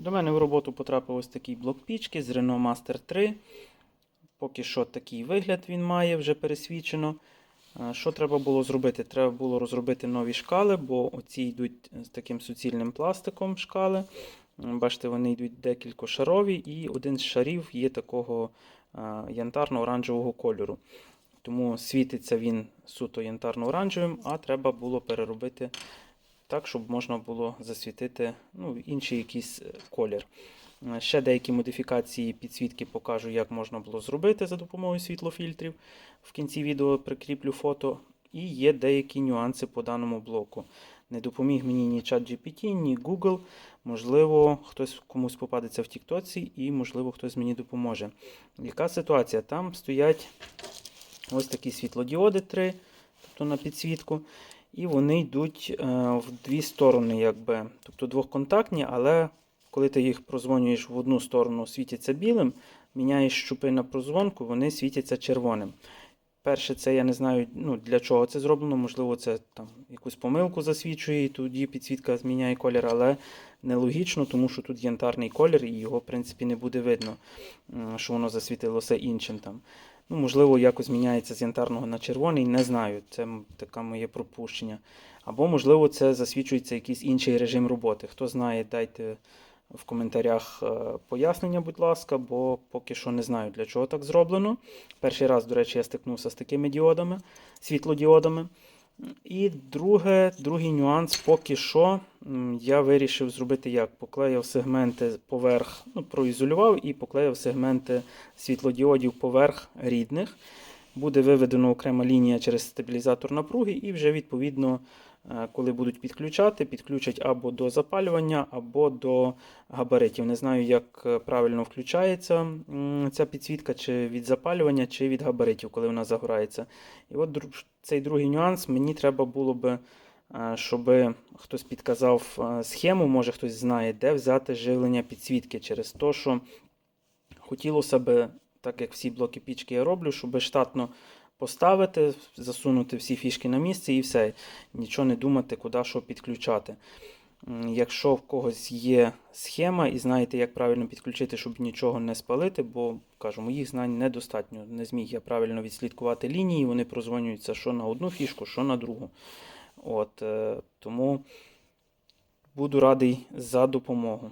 До мене в роботу потрапив ось такий блок пічки з Renault Master 3. Поки що такий вигляд він має, вже пересвічено. Е, Що треба було зробити? Треба було розробити нові шкали, бо оці йдуть з таким суцільним пластиком шкали. Бачите, вони йдуть декількошарові, і один з шарів є такого е, янтарно-оранжевого кольору. Тому світиться він суто янтарно-оранжевим, а треба було переробити так, щоб можна було засвітити ну, інший якийсь е, колір. Е, Ще деякі модифікації підсвітки покажу, як можна було зробити за допомогою світлофільтрів. В кінці відео прикріплю фото. І є деякі нюанси по даному блоку. Не допоміг мені ні ChatGPT, ні Google. Можливо, хтось комусь попадеться в Тіктоці і, можливо, хтось мені допоможе. Яка ситуація? Там стоять ось такі світлодіоди три, тобто на підсвітку. І вони йдуть е, в дві сторони, якби. Тобто двохконтактні, але коли ти їх прозвонюєш в одну сторону, світяться білим, міняєш щупи на прозвонку, вони світяться червоним. Перше, це я не знаю, ну, для чого це зроблено. Можливо, це там якусь помилку засвічує, і тоді підсвітка зміняє колір, але нелогічно, тому що тут янтарний колір, і його, в принципі, не буде видно, що воно засвітилося іншим там. Ну, можливо, якось міняється з янтарного на червоний, не знаю. Це таке моє пропущення. Або, можливо, це засвідчується якийсь інший режим роботи. Хто знає, дайте в коментарях е, пояснення, будь ласка, бо поки що не знаю, для чого так зроблено. Перший раз, до речі, я стикнувся з такими діодами, світлодіодами. І друге, другий нюанс, поки що я вирішив зробити як? Поклеїв сегменти поверх, ну, проізолював і поклеїв сегменти світлодіодів поверх рідних. Буде виведено окрема лінія через стабілізатор напруги, і вже відповідно, е, коли будуть підключати, підключать або до запалювання, або до габаритів. Не знаю, як е, правильно включається ця підсвітка, чи від запалювання, чи від габаритів, коли вона загорається. І от цей другий нюанс мені треба було би, е, щоб хтось підказав схему, може хтось знає, де взяти живлення підсвітки через те, що хотілося би, так як всі блоки пічки я роблю, щоб штатно поставити, засунути всі фішки на місце і все. Нічого не думати, куди що підключати. Якщо в когось є схема і знаєте, як правильно підключити, щоб нічого не спалити, бо кажу, моїх знань недостатньо. Не зміг я правильно відслідкувати лінії, вони прозвонюються що на одну фішку, що на другу. От, е, тому буду радий за допомогу.